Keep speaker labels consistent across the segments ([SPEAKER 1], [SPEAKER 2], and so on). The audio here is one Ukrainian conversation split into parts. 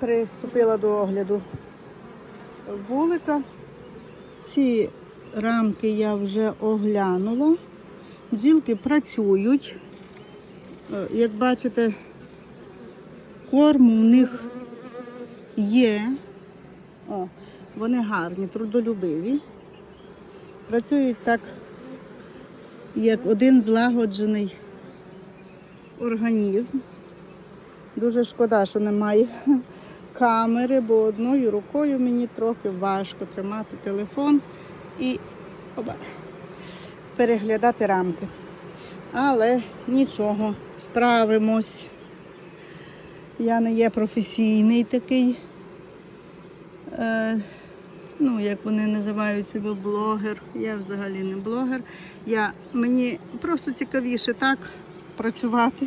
[SPEAKER 1] приступила до огляду вулика. Ці рамки я вже оглянула. Бджілки працюють. Е, Як бачите, корму в них є. О, вони гарні, трудолюбиві. Працюють так, як один злагоджений організм. Дуже шкода, що немає камери, бо одною рукою мені трохи важко тримати телефон і оба, переглядати рамки. Але нічого, справимось. Я не є професійний такий, е, ну, як вони називають себе блогер. Я взагалі не блогер. Я, мені просто цікавіше так працювати.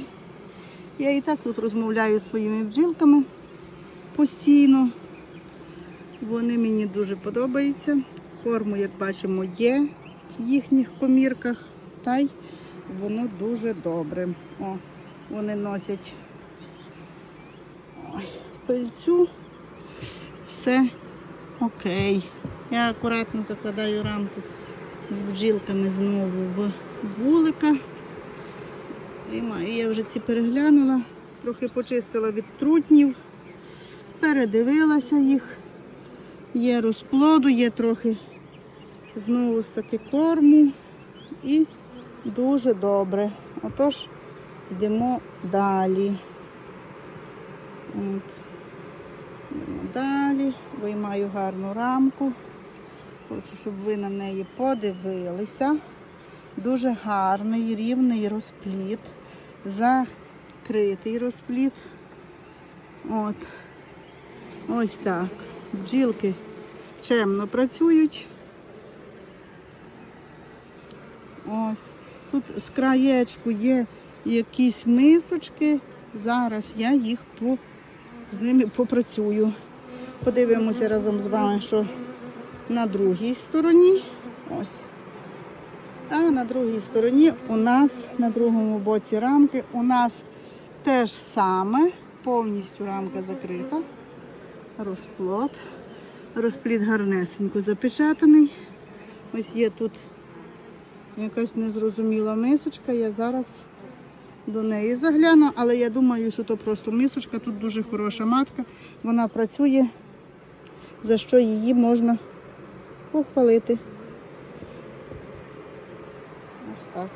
[SPEAKER 1] Я і так тут розмовляю зі своїми бджілками постійно. Вони мені дуже подобаються. Корму, як бачимо, є в їхніх комірках. Та й воно дуже добре. О, вони носять ой, пильцю. Все окей. Я акуратно закладаю рамку з бджілками знову в вулика. І я вже ці переглянула, трохи почистила від трутнів, передивилася їх. Є розплоду, є трохи знову ж таки корму і дуже добре. Отож, йдемо далі. От. Йдемо далі, виймаю гарну рамку. Хочу, щоб ви на неї подивилися. Дуже гарний, рівний розпліт, закритий розпліт. От. Ось так. Бджілки чемно працюють. Ось. Тут з краєчку є якісь мисочки. Зараз я їх по, з ними попрацюю. Подивимося разом з вами, що на другій стороні. Ось. А на другій стороні у нас, на другому боці рамки, у нас те ж саме, повністю рамка закрита розплод. Розплід гарнесенько запечатаний. Ось є тут якась незрозуміла мисочка, я зараз до неї загляну, але я думаю, що то просто мисочка, тут дуже хороша матка, вона працює, за що її можна похвалити. Ось так.